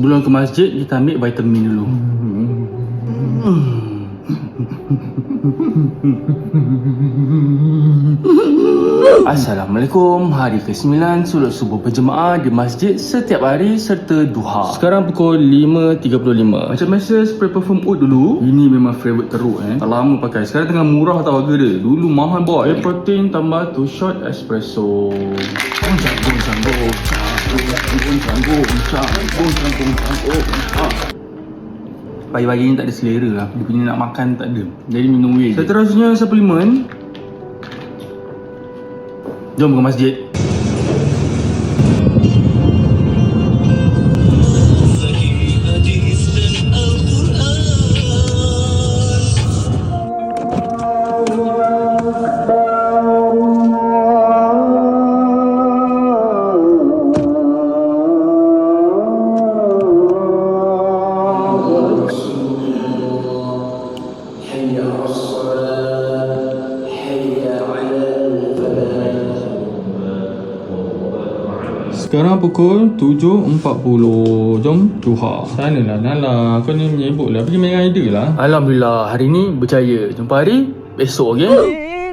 Sebelum ke masjid, kita ambil vitamin dulu. Assalamualaikum. Hari ke-9 Sulut subuh berjemaah di masjid setiap hari serta duha. Sekarang pukul 5.35 Macam biasa spray perfume oud dulu. Ini memang favorite teruk eh. Tak lama pakai. Sekarang tengah murah tau harga dia. Dulu mahal boy. Whey protein tambah 2 shot espresso. Goncang goncang goncang Pagi-pagi ni tak ada selera lah. Dia punya nak makan tak ada. Jadi minum whey Seterusnya suplemen. Jom ke masjid Sekarang pukul 7.40 Jom duha. Sana lah Nala. Kau ni menyebut lah. Pergi main rider lah. Alhamdulillah Hari ni berjaya. Jumpa hari Besok okay